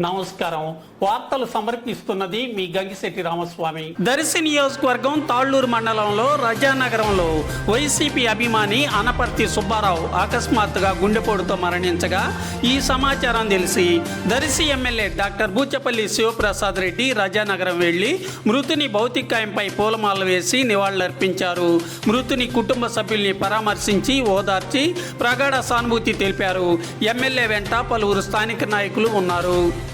నమస్కారం. వార్తలు సమర్పిస్తున్నది మీ గంగిశెట్టి రామస్వామి. దర్శి నియోజకవర్గం తాళ్ళూరు మండలంలో రజానగరంలో వైసీపీ అభిమాని అనపర్తి సుబ్బారావు అకస్మాత్తుగా గుండెపోటుతో మరణించగా ఈ సమాచారం తెలిసి దర్శి ఎమ్మెల్యే డాక్టర్ బూచపల్లి శివప్రసాద్ రెడ్డి రజానగరం వెళ్ళి మృతుని భౌతికాయంపై పూలమాలలు వేసి నివాళులర్పించారు. మృతుని కుటుంబ సభ్యుల్ని పరామర్శించి ఓదార్చి ప్రగాఢ సానుభూతి తెలిపారు. ఎమ్మెల్యే వెంట పలువురు స్థానిక నాయకులు ఉన్నారు.